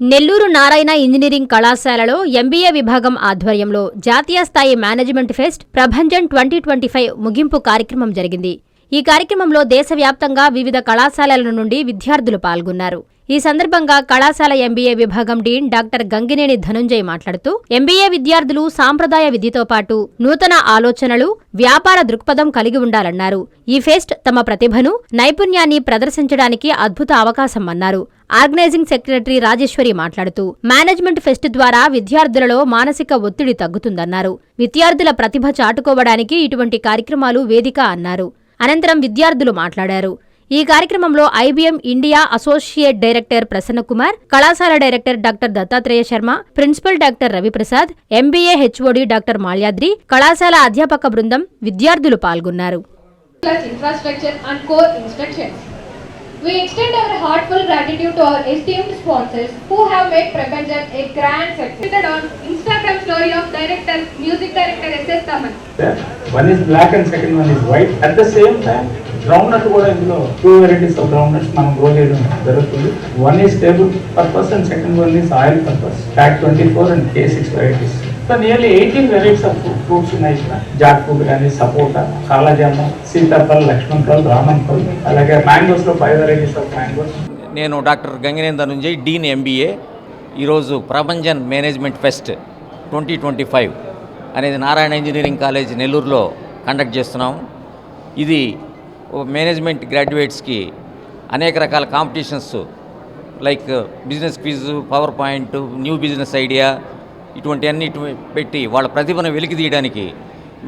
Nellore Narayana engineering కళాశాలలో MBA విభాగం ఆధ్వర్యంలో జాతీయ స్థాయి management fest Prabhanjan twenty twenty five ముగింపు కార్యక్రమం జరిగింది. ఈ కార్యక్రమంలో దేశవ్యాప్తంగా వివిధ కళాశాలల నుండి విద్యార్థులు పాల్గొన్నారు. ఈ సందర్భంగా కళాశాల ఎంబీఏ విభాగం డీన్ డాక్టర్ గంగినేని ధనుంజయ్ మాట్లాడుతూ ఎంబీఏ విద్యార్థులు సాంప్రదాయ విధితో పాటు నూతన ఆలోచనలు వ్యాపార దృక్పథం కలిగి ఉండాలన్నారు. ఈ ఫెస్ట్ తమ ప్రతిభను నైపుణ్యాన్ని ప్రదర్శించడానికి అద్భుత అవకాశం అన్నారు. ఆర్గనైజింగ్ సెక్రటరీ రాజేశ్వరి మాట్లాడుతూ మేనేజ్మెంట్ ఫెస్ట్ ద్వారా విద్యార్థులలో మానసిక ఒత్తిడి తగ్గుతుందన్నారు. విద్యార్థుల ప్రతిభ చాటుకోవడానికి ఇటువంటి కార్యక్రమాలు వేదిక అన్నారు. అనంతరం విద్యార్థులు మాట్లాడారు. ఈ కార్యక్రమంలో IBM India associate director Prasannakumar కళాశాల director doctor Dattatreya Sharma principal doctor Raviprasad MBA HOD doctor Malyadri కళాశాల అధ్యాపక బృందం విద్యార్థులు పాల్గొన్నారు. We extend our heartfelt gratitude to our esteemed sponsors who have made Prapanjan a grand success. On Instagram story of director, music director S.S. Taman. One is black and second one is white. At the same time, ground nut కూడా ఇందులో two varieties of ground nuts మనం grow చేయడం జరుగుతుంది one is table purpose and second one is oil purpose pack twenty four and K six varieties so nearly eighteen varieties of fruits ఉన్నాయి ఇక్కడ. Jack fruit కానీ సపోటా కాలజామ సీతాఫల్ లక్ష్మణ్ ఫల్ రామన్ ఫల్ అలాగే మ్యాంగోస్లో ఫైవ్ వెరైటీస్ ఆఫ్ మ్యాంగోస్ నేను డాక్టర్ గంగినేంద్ర నుంచి డీన్ ఎంబీఏ ఈరోజు Prabhanjan management fest twenty twenty five అనేది నారాయణ ఇంజనీరింగ్ కాలేజ్ నెల్లూరులో కండక్ట్ చేస్తున్నాం. ఇది మేనేజ్మెంట్ గ్రాడ్యుయేట్స్కి అనేక రకాల competitions like business quiz power point new business idea ఇటువంటి అన్ని పెట్టి వాళ్ళ ప్రతిభను వెలికి తీయడానికి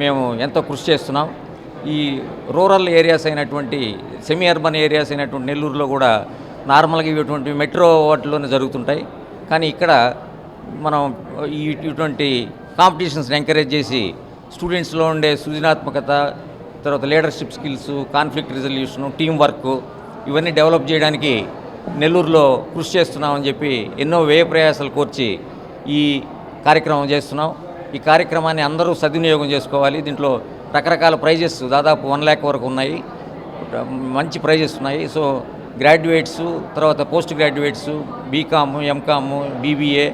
మేము ఎంతో కృషి చేస్తున్నాం. ఈ రూరల్ ఏరియాస్ అయినటువంటి సెమీ అర్బన్ ఏరియాస్ అయినటువంటి నెల్లూరులో కూడా నార్మల్గా ఇటువంటి మెట్రో వాటిలోనే జరుగుతుంటాయి. కానీ ఇక్కడ మనం ఇటువంటి కాంపిటీషన్స్ని ఎంకరేజ్ చేసి స్టూడెంట్స్లో ఉండే సృజనాత్మకత తర్వాత leadership skills conflict resolution team work ఇవన్నీ డెవలప్ చేయడానికి నెల్లూరులో కృషి చేస్తున్నామని చెప్పి ఎన్నో వ్యయ ప్రయాసాలు కోర్చి ఈ కార్యక్రమం చేస్తున్నాం. ఈ కార్యక్రమాన్ని అందరూ సద్వినియోగం చేసుకోవాలి. దీంట్లో రకరకాల ప్రైజెస్ దాదాపు వన్ ల్యాక్ వరకు ఉన్నాయి. మంచి ప్రైజెస్ ఉన్నాయి. సో గ్రాడ్యుయేట్స్ తర్వాత post graduates BCom MCom BBA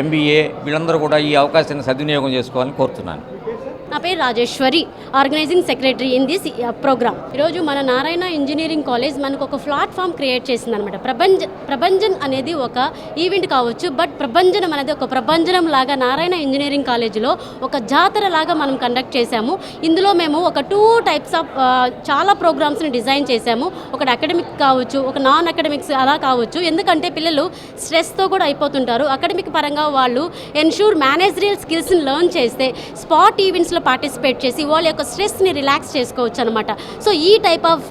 MBA వీళ్ళందరూ కూడా ఈ అవకాశాన్ని సద్వినియోగం చేసుకోవాలని కోరుతున్నాను. నా పేరు Rajeshwari organizing secretary in this program ఈరోజు మన నారాయణ ఇంజనీరింగ్ కాలేజ్ మనకు ఒక ప్లాట్ఫామ్ క్రియేట్ చేసిందనమాట ప్రపంచ ప్రపంచన్ అనేది ఒక ఈవెంట్ కావచ్చు బట్ ప్రభంజనం అనేది ఒక ప్రభంజనం లాగా నారాయణ ఇంజనీరింగ్ కాలేజీలో ఒక జాతర లాగా మనం కండక్ట్ చేశాము. ఇందులో మేము ఒక టూ టైప్స్ ఆఫ్ చాలా ప్రోగ్రామ్స్ని డిజైన్ చేశాము. ఒకటి అకాడమిక్ కావచ్చు ఒక నాన్ అకాడమిక్స్ అలా కావచ్చు. ఎందుకంటే పిల్లలు స్ట్రెస్తో కూడా అయిపోతుంటారు. అకాడమిక్ పరంగా వాళ్ళు ఎన్షూర్ మేనేజరియల్ స్కిల్స్ని లెర్న్ చేస్తే స్పాట్ ఈవెంట్స్ ఈవెంట్స్లో పార్టిసిపేట్ చేసి వాళ్ళ యొక్క స్ట్రెస్ని రిలాక్స్ చేసుకోవచ్చు అనమాట సో ఈ టైప్ ఆఫ్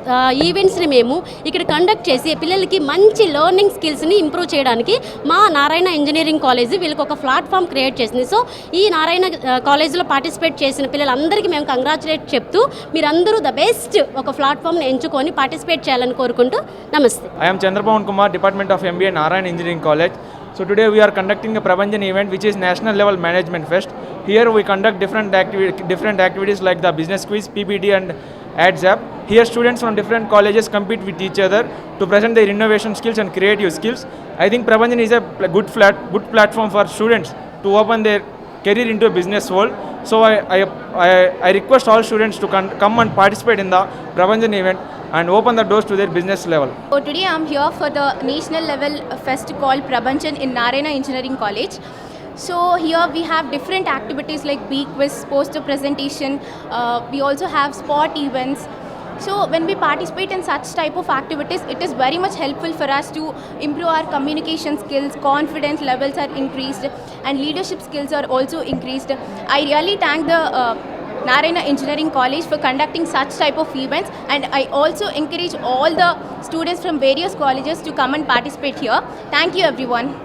ఈవెంట్స్ని మేము ఇక్కడ కండక్ట్ చేసి పిల్లలకి మంచి లెర్నింగ్ స్కిల్స్ని ఇంప్రూవ్ చేయడానికి మా నారాయణ ఇంజనీరింగ్ కాలేజ్ వీళ్ళకి ఒక ప్లాట్ఫామ్ క్రియేట్ చేసింది. సో ఈ నారాయణ కాలేజీలో పార్టిసిపేట్ చేసిన పిల్లలందరికీ మేము కంగ్రాచులేట్ చెప్తూ మీరందరూ ద బెస్ట్ ఒక ప్లాట్ఫామ్ని ఎంచుకొని పార్టిసిపేట్ చేయాలని కోరుకుంటూ నమస్తే. I'm am Kumar department of MBA Narayana engineering college So today we are conducting a Prabhanjan event which is National Level Management Fest. Here we conduct different, activi- different activities like the business quiz, PPT and ads app. Here students from different colleges compete with each other to present their innovation skills and creative skills. I think Prabhanjan is a good, flat, good platform for students to open their career into a business world. So I, I, I, I request all students to con- come and participate in the Prabhanjan event and open the doors to their business level. So today I'm here for the national level fest called Prabhanchan in Narayana Engineering College. So here we have different activities like bee quiz, poster presentation. Uh, we also have sport events. So when we participate in such type of activities, it is very much helpful for us to improve our communication skills, confidence levels are increased, and leadership skills are also increased. I really thank the uh, Narayana Engineering College for conducting such type of events and I also encourage all the students from various colleges to come and participate here. Thank you everyone.